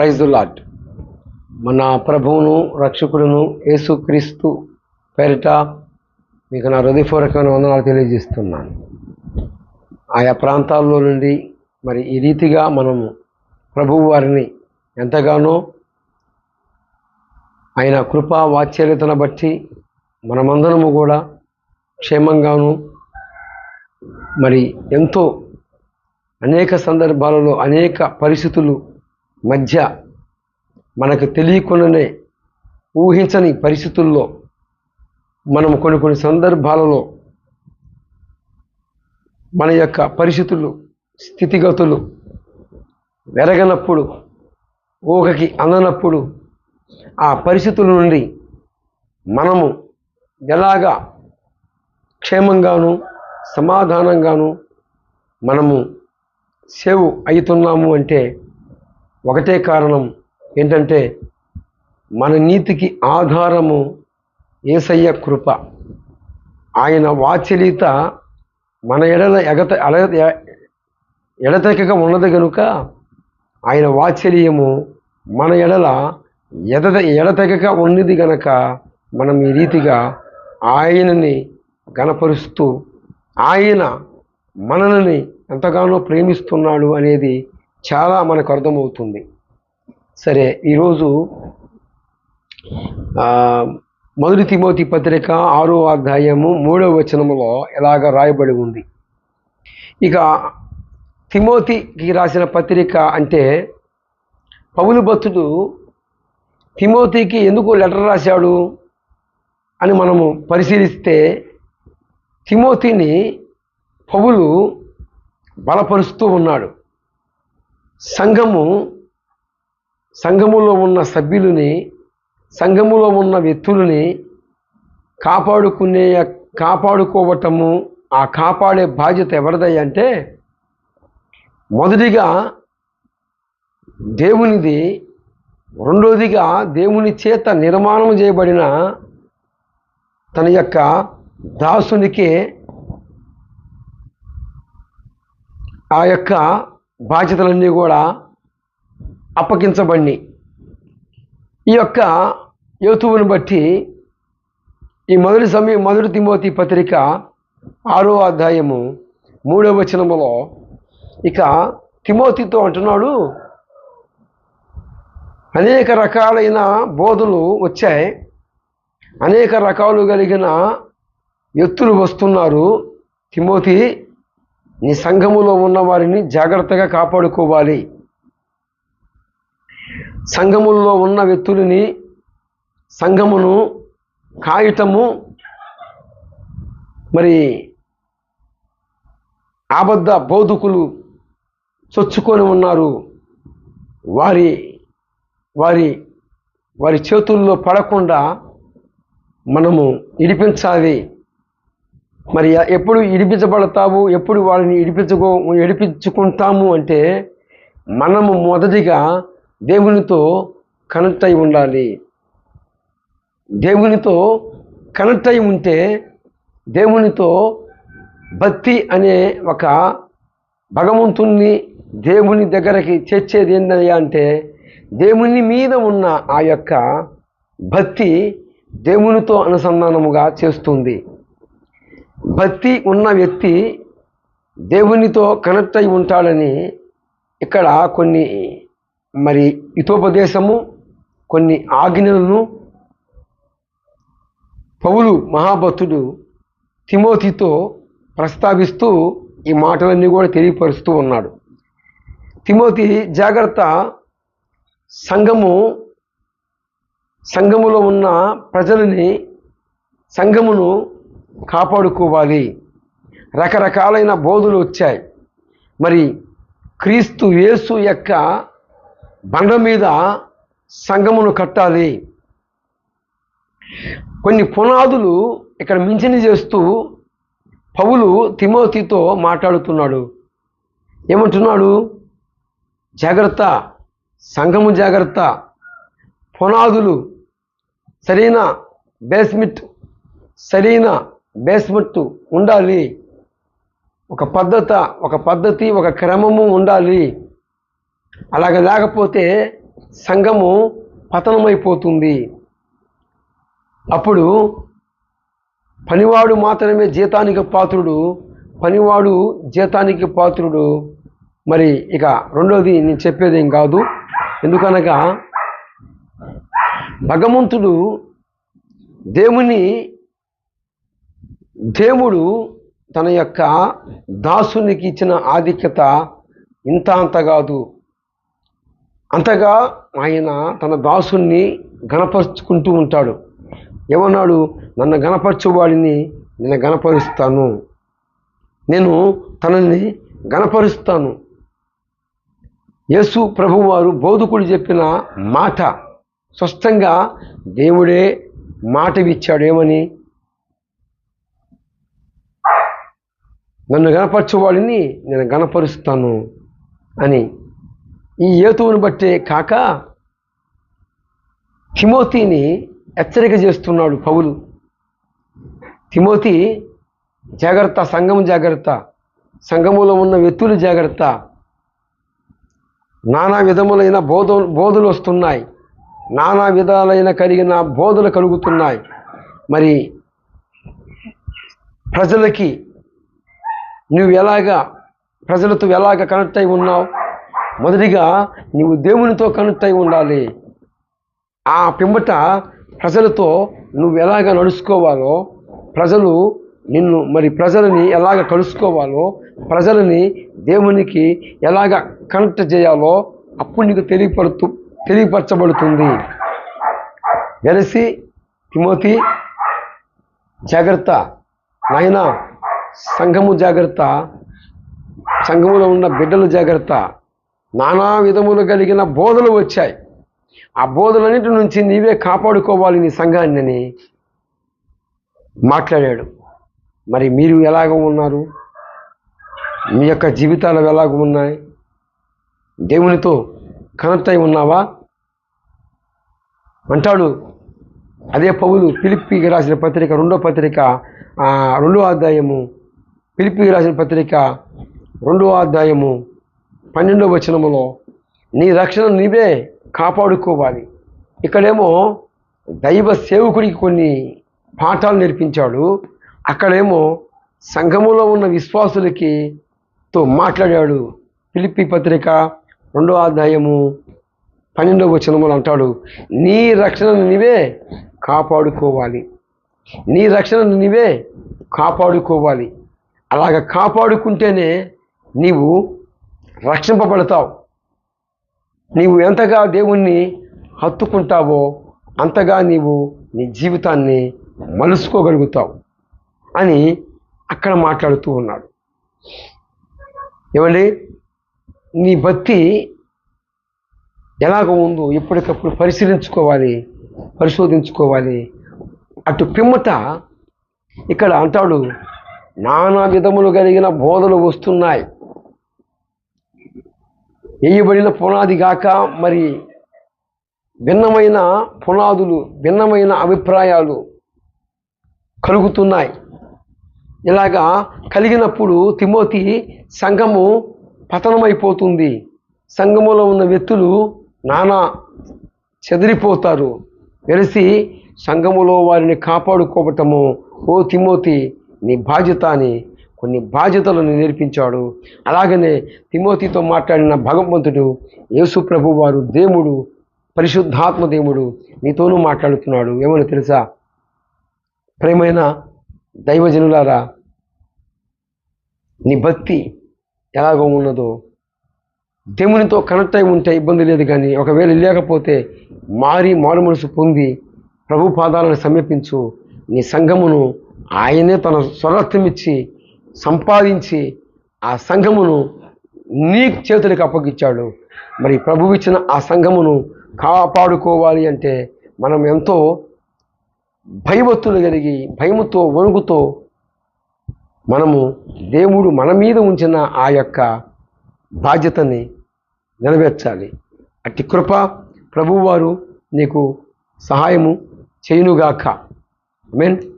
Praise lot మన ప్రభువును రక్షకుడును యేసుక్రీస్తు పేరిట మీకు నా హృదయపూర్వకమైన వందనాలు తెలియజేస్తున్నాను. ఆయా ప్రాంతాల్లో నుండి మరి ఈ రీతిగా మనము ప్రభువు వారిని ఎంతగానో ఆయన కృపా వాత్సల్యతను బట్టి మనమందరము కూడా క్షేమంగాను మరి ఎంతో అనేక సందర్భాలలో అనేక పరిస్థితులు మధ్య మనకు తెలియకుండానే ఊహించని పరిస్థితుల్లో మనం కొన్ని కొన్ని సందర్భాలలో మన యొక్క పరిస్థితులు స్థితిగతులు వెరగనప్పుడు ఊహకి అందనప్పుడు ఆ పరిస్థితుల నుండి మనము ఎలాగా క్షేమంగాను సమాధానంగాను మనము సేవ్ అవుతున్నాము అంటే ఒకటే కారణం ఏంటంటే మన నీతికి ఆధారము ఏసయ్య కృప. ఆయన వాచలీత మన ఎడల ఎగత అల ఎడతెగక ఉన్నది కనుక ఆయన వాత్సల్యము మన ఎడల ఎడత ఎడతెగక ఉన్నది గనక మనం ఈ రీతిగా ఆయనని గణపరుస్తూ ఆయన మనల్ని ఎంతగానో ప్రేమిస్తున్నాడు అనేది చాలా మనకు అర్థమవుతుంది. సరే ఈరోజు మొదటి తిమోతి పత్రిక ఆరో అధ్యాయము మూడవ వచనములో ఎలాగ రాయబడి ఉంది. ఇక తిమోతికి రాసిన పత్రిక అంటే పౌలు భక్తుడు తిమోతికి ఎందుకు లెటర్ రాశాడు అని మనము పరిశీలిస్తే తిమోతిని పౌలు బలపరుస్తూ ఉన్నాడు. సంఘము సంఘములో ఉన్న సభ్యులని సంఘములో ఉన్న వ్యక్తులని కాపాడుకునే కాపాడుకోవటము ఆ కాపాడే బాధ్యత ఎవరిదై అంటే మొదటిగా దేవునిది రెండోదిగా దేవుని చేత నిర్మాణం చేయబడిన తన యొక్క దాసునికే ఆ యొక్క బాధ్యతలన్నీ కూడా అప్పగించబడి ఈ యొక్క యోతువును బట్టి ఈ మొదటి సమయం మొదటి తిమోతి పత్రిక ఆరో అధ్యాయము మూడవ వచనములో ఇక తిమోతితో అంటున్నాడు అనేక రకాలైన బోధలు వచ్చాయి. అనేక రకాలు కలిగిన ఎత్తులు వస్తున్నారు తిమోతి. నీ సంఘములో ఉన్న వారిని జాగ్రత్తగా కాపాడుకోవాలి. సంఘముల్లో ఉన్న వ్యక్తులని సంఘమును కాగితము మరి అబద్ధ బోధకులు చొచ్చుకొని ఉన్నారు. వారి వారి వారి చేతుల్లో పడకుండా మనము ఇడిపించాలి. మరి ఎప్పుడు ఇడిపించబడతావు? ఎప్పుడు వాళ్ళని ఇడిపించుకో ఇడిపించుకుంటాము అంటే మనము మొదటిగా దేవునితో కనెక్ట్ అయి ఉండాలి. దేవునితో కనెక్ట్ అయి ఉంటే దేవునితో భక్తి అనే ఒక భగవంతుణ్ణి దేవుని దగ్గరకి చేర్చేది ఏంటయ్యా అంటే దేవుని మీద ఉన్న ఆ యొక్క భక్తి దేవునితో అనుసంధానముగా చేస్తుంది. భక్తి ఉన్న వ్యక్తి దేవునితో కనెక్ట్ అయి ఉంటాడని ఇక్కడ కొన్ని మరి హితోపదేశము కొన్ని ఆజ్ఞలను పౌలు మహాభక్తుడు తిమోతితో ప్రస్తావిస్తూ ఈ మాటలన్నీ కూడా తెలియపరుస్తూ ఉన్నాడు. తిమోతి జాగ్రత్త సంఘము సంఘములో ఉన్న ప్రజలని సంఘమును కాపాడుకోవాలి. రకరకాలైన బోధులు వచ్చాయి. మరి క్రీస్తు యేసు యొక్క బండ మీద సంగమును కట్టాలి. కొన్ని పునాదులు ఇక్కడ మించిన చేస్తూ పౌలు తిమోతితో మాట్లాడుతున్నాడు. ఏమంటున్నాడు? జాగ్రత్త సంఘము జాగ్రత్త. పునాదులు సరైన బేస్మెంట్ సరైన బేస్మెంట్ ఉండాలి. ఒక పద్ధత ఒక పద్ధతి ఒక క్రమము ఉండాలి. అలాగ లేకపోతే సంఘము పతనమైపోతుంది. అప్పుడు పనివాడు మాత్రమే జీతానికి పాత్రుడు పనివాడు జీతానికి పాత్రుడు. మరి ఇక రెండోది నేను చెప్పేది ఏం కాదు. ఎందుకనగా భగవంతుడు దేవుని దేవుడు తన యొక్క దాసునికి ఇచ్చిన ఆధిక్యత ఇంత అంత కాదు. అంతగా ఆయన తన దాసుని గణపరుచుకుంటూ ఉంటాడు. ఏమన్నాడు? నన్ను గణపరచువాడిని నేను గణపరుస్తాను నేను తనని గణపరుస్తాను యేసు ప్రభువారు బోధకుడు చెప్పిన మాట స్పష్టంగా దేవుడే మాట ఇచ్చాడు ఏమని నన్ను గణపరచువాడిని నేను గణపరుస్తాను అని ఈ ఏతువుని బట్టే కాక తిమోతిని హెచ్చరిక చేస్తున్నాడు పౌలు. తిమోతి జాగ్రత్త సంఘం జాగ్రత్త సంఘములో ఉన్న వ్యక్తులు జాగ్రత్త. నానా విధములైన బోధ బోధలు వస్తున్నాయి. నానా విధాలైన కలిగిన బోధలు కలుగుతున్నాయి. మరి ప్రజలకి నువ్వు ఎలాగా ప్రజలతో ఎలాగ కనెక్ట్ అయి ఉన్నావు? మొదటిగా నువ్వు దేవునితో కనెక్ట్ అయి ఉండాలి. ఆ పిమ్మట ప్రజలతో నువ్వు ఎలాగ నడుచుకోవాలో ప్రజలు నిన్ను మరి ప్రజలని ఎలాగ కలుసుకోవాలో ప్రజలని దేవునికి ఎలాగ కనెక్ట్ చేయాలో అప్పుడు నీకు తెలియపడుతూ తెలియపరచబడుతుంది. వెలసి తిమోతి జాగ్రత్త నాయనా సంఘము జాగ్రత్త సంఘములో ఉన్న బిడ్డలు జాగ్రత్త. నానా విధములు కలిగిన బోధలు వచ్చాయి. ఆ బోధలన్నిటి నుంచి నీవే కాపాడుకోవాలి నీ సంఘాన్ని మాట్లాడాడు. మరి మీరు ఎలాగ ఉన్నారు? మీ యొక్క జీవితాలు ఎలాగ ఉన్నాయి? దేవునితో కనెక్ట్ అయి ఉన్నావా? అంటాడు. అదే పౌలు పిలిపికి రాసిన పత్రిక రెండో పత్రిక రెండో అధ్యాయము పిలిపికి రాసిన పత్రిక రెండవ అధ్యాయము పన్నెండవ వచనములో నీ రక్షణ నీవే కాపాడుకోవాలి. ఇక్కడేమో దైవ సేవకుడికి కొన్ని పాఠాలు నేర్పించాడు. అక్కడేమో సంఘములో ఉన్న విశ్వాసులకి తో మాట్లాడాడు. పిలిపి పత్రిక రెండో అధ్యాయము పన్నెండవ వచనములు అంటాడు నీ రక్షణ నీవే కాపాడుకోవాలి. నీ రక్షణను నీవే కాపాడుకోవాలి. అలాగ కాపాడుకుంటేనే నీవు రక్షింపబడతావు. నీవు ఎంతగా దేవుణ్ణి హత్తుకుంటావో అంతగా నీవు నీ జీవితాన్ని మలుసుకోగలుగుతావు అని అక్కడ మాట్లాడుతూ ఉన్నాడు. ఏమండి? నీ భక్తి ఎలాగ ఉందో ఎప్పటికప్పుడు పరిశీలించుకోవాలి పరిశోధించుకోవాలి. అటు పిమ్మట ఇక్కడ అంటాడు నానా విధములు కలిగిన బోధలు వస్తున్నాయి. వేయబడిన పునాది కాక మరి భిన్నమైన పునాదులు భిన్నమైన అభిప్రాయాలు కలుగుతున్నాయి. ఇలాగా కలిగినప్పుడు తిమోతి సంఘము పతనమైపోతుంది. సంఘములో ఉన్న వ్యక్తులు నానా చెదిరిపోతారు. వెలిసి సంఘములో వారిని కాపాడుకోవటము. ఓ తిమోతి నీ బాధ్యత అని కొన్ని బాధ్యతలను నేర్పించాడు. అలాగనే తిమోతితో మాట్లాడిన భగవంతుడు యేసు ప్రభు వారు దేవుడు పరిశుద్ధాత్మ దేవుడు నీతోనూ మాట్లాడుతున్నాడు. ఏమని తెలుసా? ప్రేమైన దైవజనులారా నీ భక్తి ఎలాగో ఉన్నదో దేవునితో కనెక్ట్ అయి ఉంటే ఇబ్బంది లేదు కానీ ఒకవేళ లేకపోతే మారి మారు మనసు పొంది ప్రభు పాదాలను సమీపించు నీ సంఘమును ఆయనే తన స్వరత్వం ఇచ్చి సంపాదించి ఆ సంఘమును నీ చేతులకు అప్పగించాడు. మరి ప్రభు ఇచ్చిన ఆ సంఘమును కాపాడుకోవాలి అంటే మనం ఎంతో భయభక్తులు కలిగి భయముతో వణుకుతో మనము దేవుడు మన మీద ఉంచిన ఆ యొక్క బాధ్యతని నెరవేర్చాలి. అట్టి కృప ప్రభువారు నీకు సహాయము చేయునుగాక. మీన్